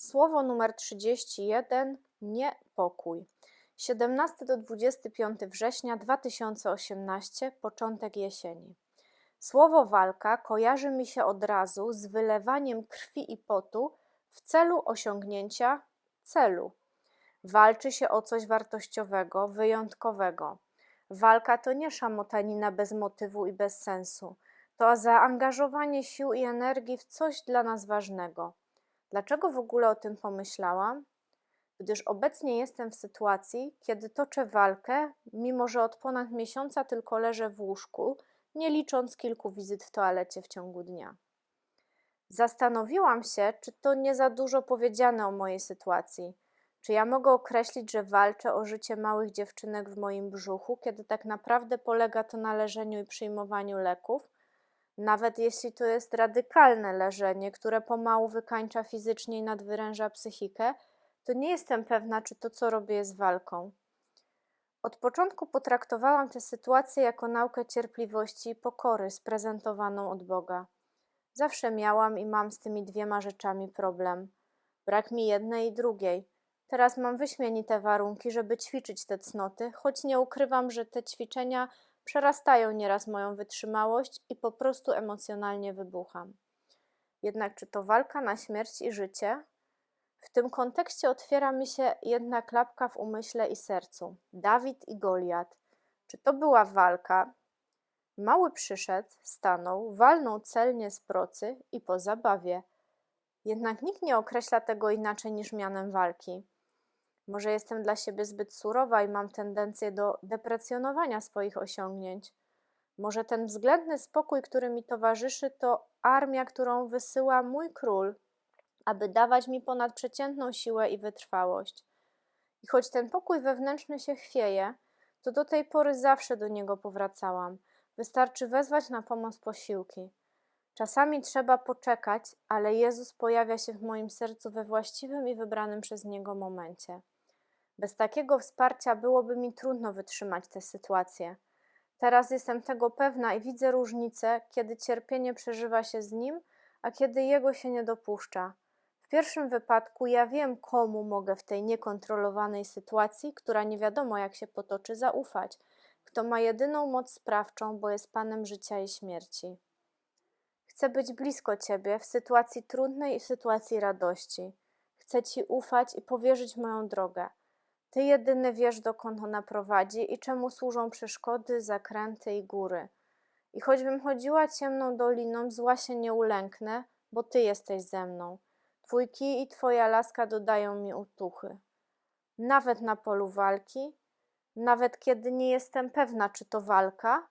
Słowo numer 31 niepokój. 17 do 25 września 2018, początek jesieni. Słowo walka kojarzy mi się od razu z wylewaniem krwi i potu w celu osiągnięcia celu. Walczy się o coś wartościowego, wyjątkowego. Walka to nie szamotanina bez motywu i bez sensu. To zaangażowanie sił i energii w coś dla nas ważnego. Dlaczego w ogóle o tym pomyślałam? Gdyż obecnie jestem w sytuacji, kiedy toczę walkę, mimo że od ponad miesiąca tylko leżę w łóżku, nie licząc kilku wizyt w toalecie w ciągu dnia. Zastanowiłam się, czy to nie za dużo powiedziane o mojej sytuacji. Czy ja mogę określić, że walczę o życie małych dziewczynek w moim brzuchu, kiedy tak naprawdę polega to na leżeniu i przyjmowaniu leków? Nawet jeśli to jest radykalne leżenie, które pomału wykańcza fizycznie i nadwyręża psychikę, to nie jestem pewna, czy to, co robię, jest walką. Od początku potraktowałam tę sytuację jako naukę cierpliwości i pokory sprezentowaną od Boga. Zawsze miałam i mam z tymi dwiema rzeczami problem. Brak mi jednej i drugiej. Teraz mam wyśmienite warunki, żeby ćwiczyć te cnoty, choć nie ukrywam, że te ćwiczenia przerastają nieraz moją wytrzymałość i po prostu emocjonalnie wybucham. Jednak czy to walka na śmierć i życie? W tym kontekście otwiera mi się jedna klapka w umyśle i sercu. Dawid i Goliat. Czy to była walka? Mały przyszedł, stanął, walnął celnie z procy i po zabawie. Jednak nikt nie określa tego inaczej niż mianem walki. Może jestem dla siebie zbyt surowa i mam tendencję do deprecjonowania swoich osiągnięć. Może ten względny spokój, który mi towarzyszy, to armia, którą wysyła mój król, aby dawać mi ponadprzeciętną siłę i wytrwałość. I choć ten pokój wewnętrzny się chwieje, to do tej pory zawsze do niego powracałam. Wystarczy wezwać na pomoc posiłki. Czasami trzeba poczekać, ale Jezus pojawia się w moim sercu we właściwym i wybranym przez Niego momencie. Bez takiego wsparcia byłoby mi trudno wytrzymać tę sytuację. Teraz jestem tego pewna i widzę różnicę, kiedy cierpienie przeżywa się z nim, a kiedy jego się nie dopuszcza. W pierwszym wypadku ja wiem, komu mogę w tej niekontrolowanej sytuacji, która nie wiadomo jak się potoczy, zaufać, kto ma jedyną moc sprawczą, bo jest Panem życia i śmierci. Chcę być blisko Ciebie w sytuacji trudnej i w sytuacji radości. Chcę Ci ufać i powierzyć moją drogę. Ty jedyny wiesz, dokąd ona prowadzi i czemu służą przeszkody, zakręty i góry. I choćbym chodziła ciemną doliną, zła się nie ulęknę, bo Ty jesteś ze mną. Twój kij i Twoja laska dodają mi utuchy. Nawet na polu walki, nawet kiedy nie jestem pewna, czy to walka,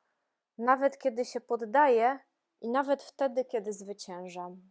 nawet kiedy się poddaję i nawet wtedy, kiedy zwyciężam.